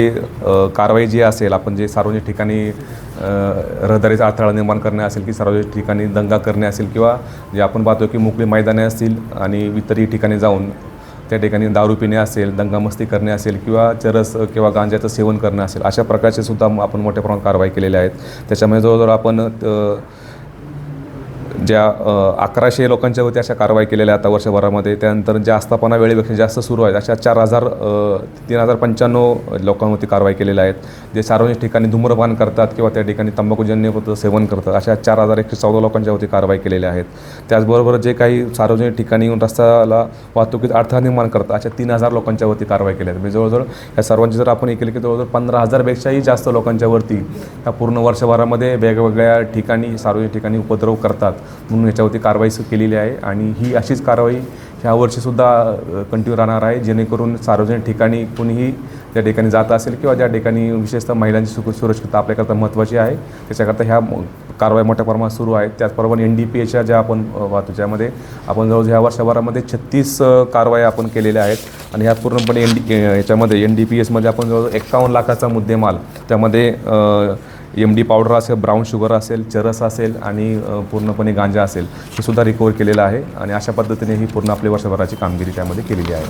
हे, कारवाई जी असेल आपण जे सार्वजनिक ठिकाणी रहदारीचा अडथळा निर्माण करणे असेल की सार्वजनिक ठिकाणी दंगा करणे असेल किंवा जे आपण पाहतो की मोकळी मैदाने असतील आणि इतरही ठिकाणी जाऊन त्या ठिकाणी दारू पिणे असेल दंगामस्ती करणे असेल किंवा चरस किंवा गांजाचं सेवन करणे असेल अशा प्रकारचे सुद्धा आपण मोठ्या प्रमाणात कारवाई केलेल्या आहेत. त्याच्यामुळे जवळजवळ आपण ज्या अकराशे अकराशे लोकांच्यावरती अशा कारवाई केलेल्या आहेत आता वर्षभरामध्ये त्यानंतर ज्या आस्थापना वेळेपेक्षा जास्त सुरू आहेत अशा चार हजार तीन हजार पंच्याण्णव लोकांवरती कारवाई केलेल्या आहेत जे सार्वजनिक ठिकाणी धूम्रपान करतात किंवा त्या ठिकाणी तंबाखूजन्य पदार्थ सेवन करतात अशा चार हजार एकशे चौदा लोकांच्यावरती कारवाई केलेल्या आहेत. त्याचबरोबर जे काही सार्वजनिक ठिकाणी येऊन रस्त्याला वाहतुकीत अडथळा निर्माण करतात अशा तीन हजार लोकांच्यावरती कारवाई केल्या आहेत. म्हणजे जवळजवळ या सर्वांची जर आपण हे केली की जवळजवळ पंधरा हजारपेक्षाही जास्त लोकांच्यावरती या पूर्ण वर्षभरामध्ये वेगवेगळ्या ठिकाणी सार्वजनिक ठिकाणी उपद्रव करतात. म्हणून याच्यावरती कारवाई केलेली आहे. आणि ही अशीच कारवाई ह्या वर्षीसुद्धा कंटिन्यू राहणार आहे. जेणेकरून सार्वजनिक ठिकाणी कुणीही त्या ठिकाणी जात असेल किंवा ज्या ठिकाणी विशेषतः महिलांची सुख सुरक्षितता आपल्याकरता महत्त्वाची आहे त्याच्याकरता ह्या कारवाई मोठ्या प्रमाणात सुरू आहेत. त्याचबरोबर एन डी पी एच्या ज्या आपण वाहतो ज्यामध्ये आपण जवळ ह्या वर्षभरामध्ये छत्तीस कारवाई आपण केलेल्या आहेत. आणि ह्या पूर्णपणे एन डी याच्यामध्ये एन डी पी एसमध्ये आपण जवळ एक्कावन्न लाखाचा मुद्देमाल त्यामध्ये एम डी पावडर असेल ब्राऊन शुगर असेल चरस असेल आणि पूर्णपणे गांजा असेल हे सुद्धा रिकवर केलेलं आहे. आणि अशा पद्धतीने ही पूर्ण आपली वर्षभराची कामगिरी त्यामध्ये केलेली आहे.